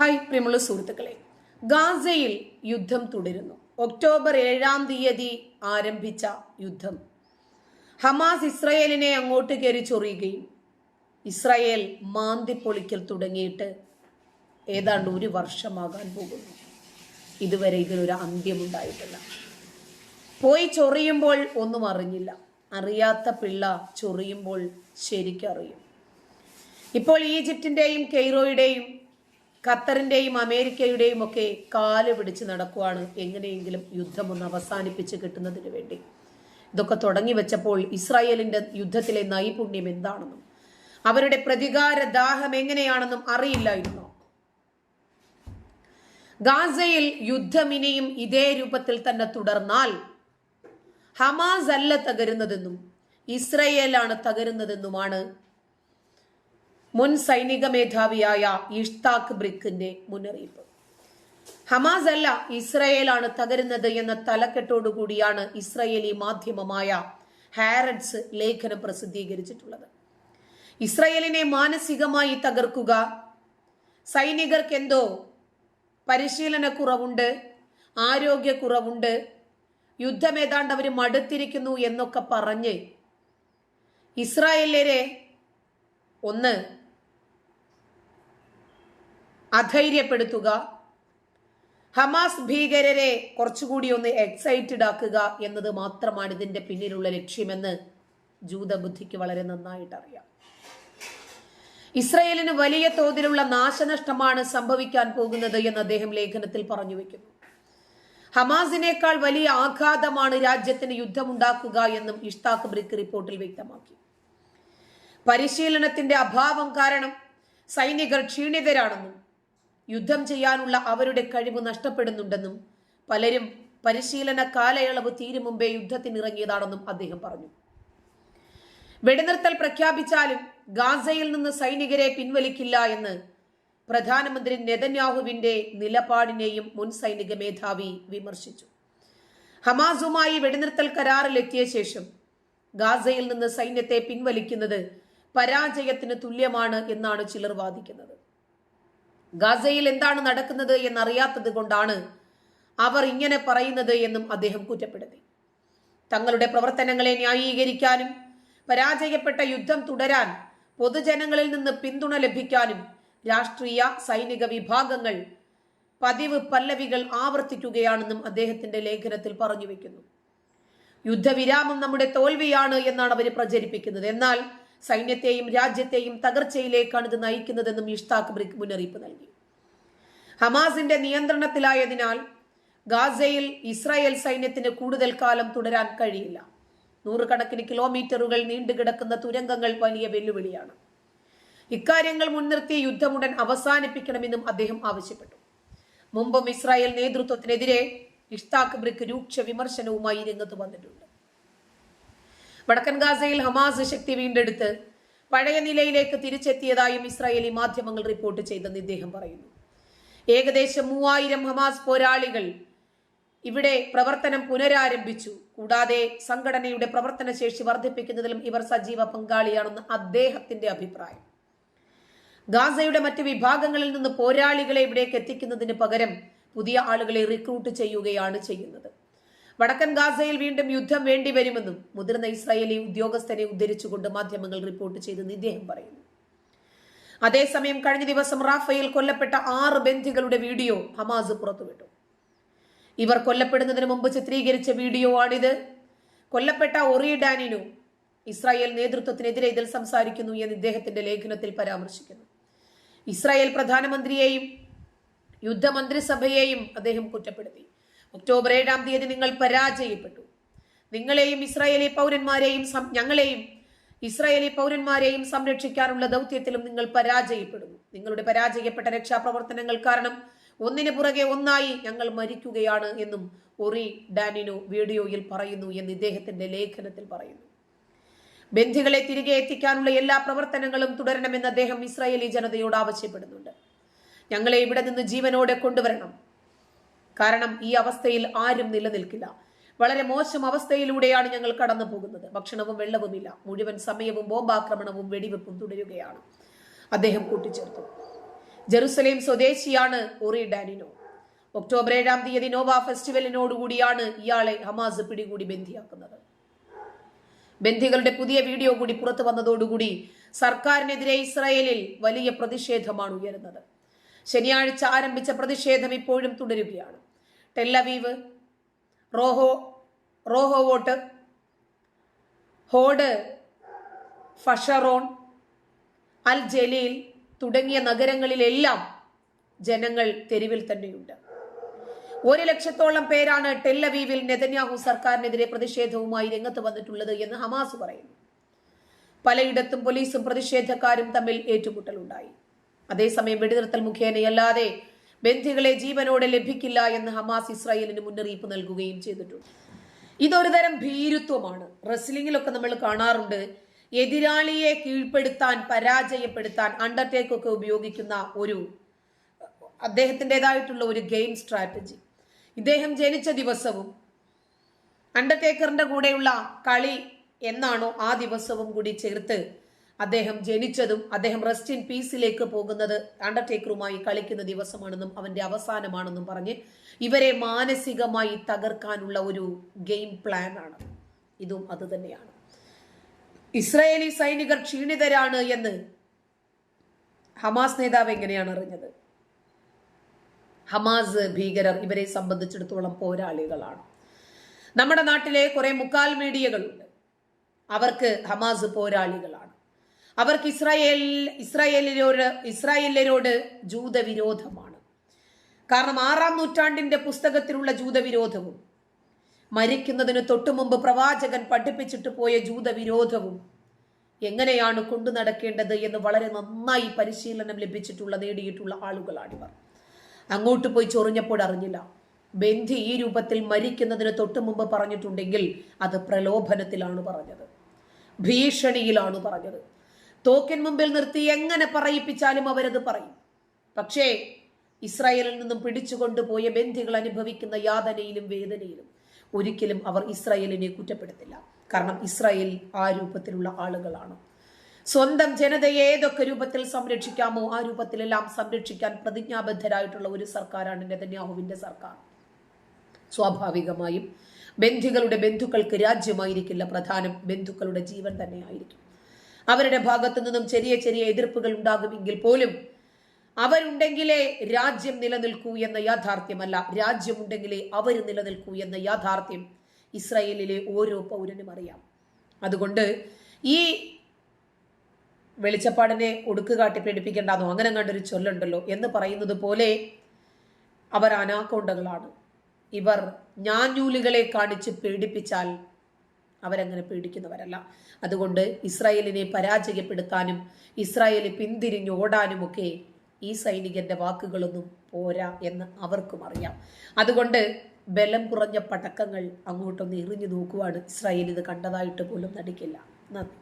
Hi പ്രിയമുള്ള സുഹൃത്തുക്കളെ. ഗാസയിൽ യുദ്ധം തുടരുന്നു. ഒക്ടോബർ ഏഴാം തീയതി ആരംഭിച്ച യുദ്ധം. ഹമാസ് ഇസ്രയേലിനെ അങ്ങോട്ട് കയറി ചൊറിയുകയും ഇസ്രയേൽ മാന്തി പൊളിക്കൽ തുടങ്ങിയിട്ട് ഏതാണ്ട് ഒരു വർഷമാകാൻ പോകുന്നു. ഇതുവരെ ഇതിനൊരു അന്ത്യമുണ്ടായിട്ടില്ല പോയി ചൊറിയുമ്പോൾ ഒന്നും അറിഞ്ഞില്ല. അറിയാത്ത പിള്ള ചൊറിയുമ്പോൾ ശരിക്കറിയും. ഇപ്പോൾ ഈജിപ്തിന്റെയും കെയ്റോയുടെയും ഖത്തറിന്റെയും അമേരിക്കയുടെയും ഒക്കെ കാൽ പിടിച്ച് നടക്കുവാണ് എങ്ങനെയെങ്കിലും യുദ്ധം ഒന്ന് അവസാനിപ്പിച്ച് കിട്ടുന്നതിന് വേണ്ടി. ഇതൊക്കെ തുടങ്ങി വെച്ചപ്പോൾ ഇസ്രായേലിന്റെ യുദ്ധത്തിലെ നൈപുണ്യം എന്താണെന്നും അവരുടെ പ്രതികാര ദാഹം എങ്ങനെയാണെന്നും അറിയില്ലായിരുന്നു? ഗാസയിൽ യുദ്ധം ഇനിയും ഇതേ രൂപത്തിൽ തന്നെ തുടർന്നാൽ ഹമാസ് അല്ല തകരുന്നതെന്നും ഇസ്രയേലാണ് തകരുന്നതെന്നുമാണ് മുൻ സൈനിക മേധാവിയായ ഇഷ്താഖ് ബ്രിക്കിന്റെ മുന്നറിയിപ്പ്. ഹമാസ് അല്ല ഇസ്രയേലാണ് തകരുന്നത് എന്ന തലക്കെട്ടോടുകൂടിയാണ് ഇസ്രയേലി മാധ്യമമായ ഹാരഡ്സ് ലേഖനം പ്രസിദ്ധീകരിച്ചിട്ടുള്ളത്. ഇസ്രയേലിനെ മാനസികമായി തകർക്കുക സൈനികർക്ക് എന്തോ പരിശീലനക്കുറവുണ്ട് ആരോഗ്യക്കുറവുണ്ട് യുദ്ധം ഏതാണ്ട് അവർ മടുത്തിരിക്കുന്നു എന്നൊക്കെ പറഞ്ഞ് ഇസ്രായേലരെ ഒന്ന് അധൈര്യപ്പെടുത്തുക. ഹമാസ് ഭീകരരെ കുറച്ചുകൂടി ഒന്ന് എക്സൈറ്റഡ് ആക്കുക എന്നത് മാത്രമാണ് ഇതിന്റെ പിന്നിലുള്ള ലക്ഷ്യമെന്ന് ജൂതബുദ്ധിക്ക് വളരെ നന്നായിട്ട് അറിയാം. ഇസ്രയേലിന് വലിയ തോതിലുള്ള നാശനഷ്ടമാണ് സംഭവിക്കാൻ പോകുന്നത് എന്ന് അദ്ദേഹം ലേഖനത്തിൽ പറഞ്ഞു വെക്കുന്നു. ഹമാസിനേക്കാൾ വലിയ ആഘാതമാണ് രാജ്യത്തിന് യുദ്ധമുണ്ടാക്കുക എന്നും ഇഷ്താഖ് ബ്രിക്ക് റിപ്പോർട്ടിൽ വ്യക്തമാക്കി. പരിശീലനത്തിന്റെ അഭാവം കാരണം സൈനികർ ക്ഷീണിതരാണെന്നും യുദ്ധം ചെയ്യാനുള്ള അവരുടെ കഴിവ് നഷ്ടപ്പെടുന്നുണ്ടെന്നും പലരും പരിശീലന കാലയളവ് തീരും മുമ്പേ യുദ്ധത്തിനിറങ്ങിയതാണെന്നും അദ്ദേഹം പറഞ്ഞു. വെടിനിർത്തൽ പ്രഖ്യാപിച്ചാലും ഗാസയിൽ നിന്ന് സൈനികരെ പിൻവലിക്കില്ല എന്ന് പ്രധാനമന്ത്രി നെതന്യാഹുവിന്റെ നിലപാടിനെയും മുൻ സൈനിക മേധാവി വിമർശിച്ചു. ഹമാസുമായി വെടിനിർത്തൽ കരാറിലെത്തിയ ശേഷം ഗാസയിൽ നിന്ന് സൈന്യത്തെ പിൻവലിക്കുന്നത് പരാജയത്തിന് തുല്യമാണ് എന്നാണ് ചിലർ വാദിക്കുന്നത്. ഗാസയിൽ എന്താണ് നടക്കുന്നത് എന്നറിയാത്തത് കൊണ്ടാണ് അവർ ഇങ്ങനെ പറയുന്നത് എന്നും അദ്ദേഹം കുറ്റപ്പെടുത്തി. തങ്ങളുടെ പ്രവർത്തനങ്ങളെ ന്യായീകരിക്കാനും പരാജയപ്പെട്ട യുദ്ധം തുടരാൻ പൊതുജനങ്ങളിൽ നിന്ന് പിന്തുണ ലഭിക്കാനും രാഷ്ട്രീയ സൈനിക വിഭാഗങ്ങൾ പതിവ് പല്ലവികൾ ആവർത്തിക്കുകയാണെന്നും അദ്ദേഹത്തിന്റെ ലേഖനത്തിൽ പറഞ്ഞു വെക്കുന്നു. യുദ്ധവിരാമം നമ്മുടെ തോൽവിയാണ് എന്നാണ് അവർ പ്രചരിപ്പിക്കുന്നത്. എന്നാൽ സൈന്യത്തെയും രാജ്യത്തെയും തകർച്ചയിലേക്കാണ് ഇത് നയിക്കുന്നതെന്നും ഇഷ്താഖ് ബ്രിക് മുന്നറിയിപ്പ് നൽകി. ഹമാസിന്റെ നിയന്ത്രണത്തിലായതിനാൽ ഗാസയിൽ ഇസ്രായേൽ സൈന്യത്തിന് കൂടുതൽ കാലം തുടരാൻ കഴിയില്ല. നൂറുകണക്കിന് കിലോമീറ്ററുകൾ നീണ്ടുകിടക്കുന്ന തുരങ്കങ്ങൾ വലിയ വെല്ലുവിളിയാണ്. ഇക്കാര്യങ്ങൾ മുൻനിർത്തി യുദ്ധമുടൻ അവസാനിപ്പിക്കണമെന്നും അദ്ദേഹം ആവശ്യപ്പെട്ടു. മുമ്പും ഇസ്രായേൽ നേതൃത്വത്തിനെതിരെ ഇഷ്താഖ് ബ്രിക്ക് രൂക്ഷ വിമർശനവുമായി രംഗത്ത് വന്നിട്ടുണ്ട്. വടക്കൻ ഗാസയിൽ ഹമാസ് ശക്തി വീണ്ടെടുത്ത് പഴയ നിലയിലേക്ക് തിരിച്ചെത്തിയതായും ഇസ്രായേലി മാധ്യമങ്ങൾ റിപ്പോർട്ട് ചെയ്തെന്ന് ഇദ്ദേഹം പറയുന്നു. ഏകദേശം മൂവായിരം ഹമാസ് പോരാളികൾ ഇവിടെ പ്രവർത്തനം പുനരാരംഭിച്ചു. കൂടാതെ സംഘടനയുടെ പ്രവർത്തന ശേഷി വർദ്ധിപ്പിക്കുന്നതിലും ഇവർ സജീവ പങ്കാളിയാണെന്ന് അദ്ദേഹത്തിന്റെ അഭിപ്രായം. ഗാസയുടെ മറ്റ് വിഭാഗങ്ങളിൽ നിന്ന് പോരാളികളെ ഇവിടേക്ക് എത്തിക്കുന്നതിന് പകരം പുതിയ ആളുകളെ റിക്രൂട്ട് ചെയ്യുകയാണ് ചെയ്യുന്നത്. വടക്കൻ ഗാസയിൽ വീണ്ടും യുദ്ധം വേണ്ടിവരുമെന്നും മുതിർന്ന ഇസ്രായേലി ഉദ്യോഗസ്ഥരെ ഉദ്ധരിച്ചുകൊണ്ട് മാധ്യമങ്ങൾ റിപ്പോർട്ട് ചെയ്തെന്ന് ഇദ്ദേഹം പറയുന്നു. അതേസമയം കഴിഞ്ഞ ദിവസം റാഫയിൽ കൊല്ലപ്പെട്ട ആറ് ബന്ധികളുടെ വീഡിയോ ഹമാസ് പുറത്തുവിട്ടു. ഇവർ കൊല്ലപ്പെടുന്നതിന് മുമ്പ് ചിത്രീകരിച്ച വീഡിയോ ആണിത്. കൊല്ലപ്പെട്ട ഒറി ഡാനിനു ഇസ്രായേൽ നേതൃത്വത്തിനെതിരെ ഇതിൽ സംസാരിക്കുന്നു എന്ന് ഇദ്ദേഹത്തിന്റെ ലേഖനത്തിൽ പരാമർശിക്കുന്നു. ഇസ്രായേൽ പ്രധാനമന്ത്രിയെയും യുദ്ധമന്ത്രിസഭയെയും അദ്ദേഹം കുറ്റപ്പെടുത്തി. ഒക്ടോബർ ഏഴാം തീയതി നിങ്ങൾ പരാജയപ്പെട്ടു. നിങ്ങളെയും ഇസ്രായേലി പൗരന്മാരെയും ഞങ്ങളെയും ഇസ്രായേലി പൗരന്മാരെയും സംരക്ഷിക്കാനുള്ള ദൗത്യത്തിലും നിങ്ങൾ പരാജയപ്പെടുന്നു. നിങ്ങളുടെ പരാജയപ്പെട്ട രക്ഷാപ്രവർത്തനങ്ങൾ കാരണം ഒന്നിനു പുറകെ ഒന്നായി ഞങ്ങൾ മരിക്കുകയാണ് എന്നും ഒറി ഡാനിനോ വീഡിയോയിൽ പറയുന്നു എന്ന് ഇദ്ദേഹത്തിന്റെ ലേഖനത്തിൽ പറയുന്നു. ബന്ധികളെ തിരികെ എത്തിക്കാനുള്ള എല്ലാ പ്രവർത്തനങ്ങളും തുടരണമെന്ന് അദ്ദേഹം ഇസ്രായേലി ജനതയോട് ആവശ്യപ്പെടുന്നുണ്ട്. ഞങ്ങളെ ഇവിടെ നിന്ന് ജീവനോടെ കൊണ്ടുവരണം. കാരണം ഈ അവസ്ഥയിൽ ആരും നിലനിൽക്കില്ല. വളരെ മോശം അവസ്ഥയിലൂടെയാണ് ഞങ്ങൾ കടന്നു പോകുന്നത് ഭക്ഷണവും വെള്ളവുമില്ല. മുഴുവൻ സമയവും ബോംബാക്രമണവും വെടിവെപ്പും തുടരുകയാണ്. അദ്ദേഹം കൂട്ടിച്ചേർത്തു. ജെറുസലേം സ്വദേശിയാണ് ഒറി ഡാനിനോ. ഒക്ടോബർ ഏഴാം തീയതി നോവ ഫെസ്റ്റിവലിനോടുകൂടിയാണ് ഇയാളെ ഹമാസ് പിടികൂടി ബന്ധിയാക്കുന്നത്. ബന്ധികളുടെ പുതിയ വീഡിയോ കൂടി പുറത്തു വന്നതോടുകൂടി സർക്കാരിനെതിരെ ഇസ്രായേലിൽ വലിയ പ്രതിഷേധമാണ് ഉയരുന്നത്. ശനിയാഴ്ച ആരംഭിച്ച പ്രതിഷേധം ഇപ്പോഴും തുടരുകയാണ്. ടെല്ലവീവ് റോഹോ റോഹോ വോട്ട് ഹോഡ് ഫഷറോൺ അൽ ജലീൽ തുടങ്ങിയ നഗരങ്ങളിലെല്ലാം ജനങ്ങൾ തെരുവിൽ തന്നെയുണ്ട്. ഒരു ലക്ഷത്തോളം പേരാണ് ടെല്ലവീവിൽ നെതന്യാഹു സർക്കാരിനെതിരെ പ്രതിഷേധവുമായി രംഗത്ത് വന്നിട്ടുള്ളത് എന്ന് ഹമാസ് പറയുന്നു. പലയിടത്തും പോലീസും പ്രതിഷേധക്കാരും തമ്മിൽ ഏറ്റുമുട്ടലുണ്ടായി. അതേസമയം വെടിനിർത്തൽ മുഖേനയല്ലാതെ ബന്ധികളെ ജീവനോടെ ലഭിക്കില്ല എന്ന് ഹമാസ് ഇസ്രായേലിന് മുന്നറിയിപ്പ് നൽകുകയും ചെയ്തിട്ടുണ്ട്. ഇതൊരു തരം ഭീരുത്വമാണ്. റെസ്ലിംഗിലൊക്കെ നമ്മൾ കാണാറുണ്ട്. എതിരാളിയെ കീഴ്പ്പെടുത്താൻ പരാജയപ്പെടുത്താൻ അണ്ടർടേക്ക് ഒക്കെ ഉപയോഗിക്കുന്ന ഒരു അദ്ദേഹത്തിന്റെതായിട്ടുള്ള ഒരു ഗെയിം സ്ട്രാറ്റജി. ഇദ്ദേഹം ജനിച്ച ദിവസവും അണ്ടർടേക്കറിന്റെ കൂടെയുള്ള കളി എന്നാണോ ആ ദിവസവും കൂടി ചേർത്ത് അദ്ദേഹം ജനിച്ചതും അദ്ദേഹം റെസ്റ്റ് ഇൻ പീസിലേക്ക് പോകുന്നത് അണ്ടർടേക്കറുമായി കളിക്കുന്ന ദിവസമാണെന്നും അവന്റെ അവസാനമാണെന്നും പറഞ്ഞ് ഇവരെ മാനസികമായി തകർക്കാനുള്ള ഒരു ഗെയിം പ്ലാൻ ആണ്. ഇതും അത് തന്നെയാണ്. ഇസ്രായേലി സൈനികർ ക്ഷീണിതരാണ് എന്ന് ഹമാസ് നേതാവ് എങ്ങനെയാണ് അറിഞ്ഞത്? ഹമാസ് ഭീകരർ ഇവരെ സംബന്ധിച്ചിടത്തോളം പോരാളികളാണ്. നമ്മുടെ നാട്ടിലെ കുറെ മുക്കാൽ മീഡിയകളുണ്ട്. അവർക്ക് ഹമാസ് പോരാളികളാണ്. അവർക്ക് ഇസ്രായേൽ ഇസ്രായേലിനോട് ഇസ്രായേലിനോട് ജൂതവിരോധമാണ്. കാരണം ആറാം നൂറ്റാണ്ടിന്റെ പുസ്തകത്തിലുള്ള ജൂതവിരോധവും മരിക്കുന്നതിന് തൊട്ടുമുമ്പ് പ്രവാചകൻ പഠിപ്പിച്ചിട്ട് പോയ ജൂതവിരോധവും എങ്ങനെയാണ് കൊണ്ടു നടക്കേണ്ടത് എന്ന് വളരെ നന്നായി പരിശീലനം ലഭിച്ചിട്ടുള്ള നേടിയിട്ടുള്ള ആളുകളാണിവർ. അങ്ങോട്ട് പോയി ചൊറിഞ്ഞപ്പോൾ അറിഞ്ഞില്ല. ബന്ധി ഈ രൂപത്തിൽ മരിക്കുന്നതിന് തൊട്ടു മുമ്പ് പറഞ്ഞിട്ടുണ്ടെങ്കിൽ അത് പ്രലോഭനത്തിലാണ് പറഞ്ഞത്. ഭീഷണിയിലാണ് പറഞ്ഞത്. തോക്കിൻ മുമ്പിൽ നിർത്തി എങ്ങനെ പറയിപ്പിച്ചാലും അവരത് പറയും. പക്ഷേ ഇസ്രായേലിൽ നിന്നും പിടിച്ചുകൊണ്ടുപോയ ബന്ധികൾ അനുഭവിക്കുന്ന യാതനയിലും വേദനയിലും ഒരിക്കലും അവർ ഇസ്രായേലിനെ കുറ്റപ്പെടുത്തില്ല. കാരണം ഇസ്രായേൽ ആ രൂപത്തിലുള്ള ആളുകളാണ്. സ്വന്തം ജനതയെ ഏതൊക്കെ രൂപത്തിൽ സംരക്ഷിക്കാമോ ആ രൂപത്തിലെല്ലാം സംരക്ഷിക്കാൻ പ്രതിജ്ഞാബദ്ധരായിട്ടുള്ള ഒരു സർക്കാരാണ് നെതന്യാഹുവിന്റെ സർക്കാർ. സ്വാഭാവികമായും ബന്ധുക്കളുടെ ബന്ധുക്കൾക്ക് രാജ്യമായിരിക്കില്ല പ്രധാനം. ബന്ധുക്കളുടെ ജീവൻ തന്നെയായിരിക്കും. അവരുടെ ഭാഗത്തു നിന്നും ചെറിയ ചെറിയ എതിർപ്പുകൾ ഉണ്ടാകുമെങ്കിൽ പോലും അവരുണ്ടെങ്കിലേ രാജ്യം നിലനിൽക്കൂ എന്ന യാഥാർത്ഥ്യമല്ല. രാജ്യമുണ്ടെങ്കിലേ അവർ നിലനിൽക്കൂ എന്ന യാഥാർത്ഥ്യം ഇസ്രായേലിലെ ഓരോ പൗരനും അറിയാം. അതുകൊണ്ട് ഈ വെളിച്ചപ്പാടിനെ ഒടുക്കുകാട്ടി പേടിപ്പിക്കേണ്ടാന്നോ അങ്ങനെ കണ്ടൊരു ചൊല്ലുണ്ടല്ലോ എന്ന് പറയുന്നത് പോലെ അവർ അനാക്കോണ്ടകളാണ് ഇവർ ഞാഞ്ഞൂലുകളെ കാണിച്ച് പേടിപ്പിച്ചാൽ അവരങ്ങനെ പേടിക്കുന്നവരല്ല. അതുകൊണ്ട് ഇസ്രായേലിനെ പരാജയപ്പെടുത്താനും ഇസ്രായേൽ പിന്തിരിഞ്ഞ് ഓടാനുമൊക്കെ ഈ സൈനികന്റെ വാക്കുകളൊന്നും പോരാ എന്ന് അവർക്കും അറിയാം. അതുകൊണ്ട് ബലം കുറഞ്ഞ പടക്കങ്ങൾ അങ്ങോട്ടൊന്ന് എറിഞ്ഞു നോക്കുവാണ് ഇസ്രായേൽ ഇത് കണ്ടതായിട്ട് പോലും നടിക്കില്ല. നന്ദി.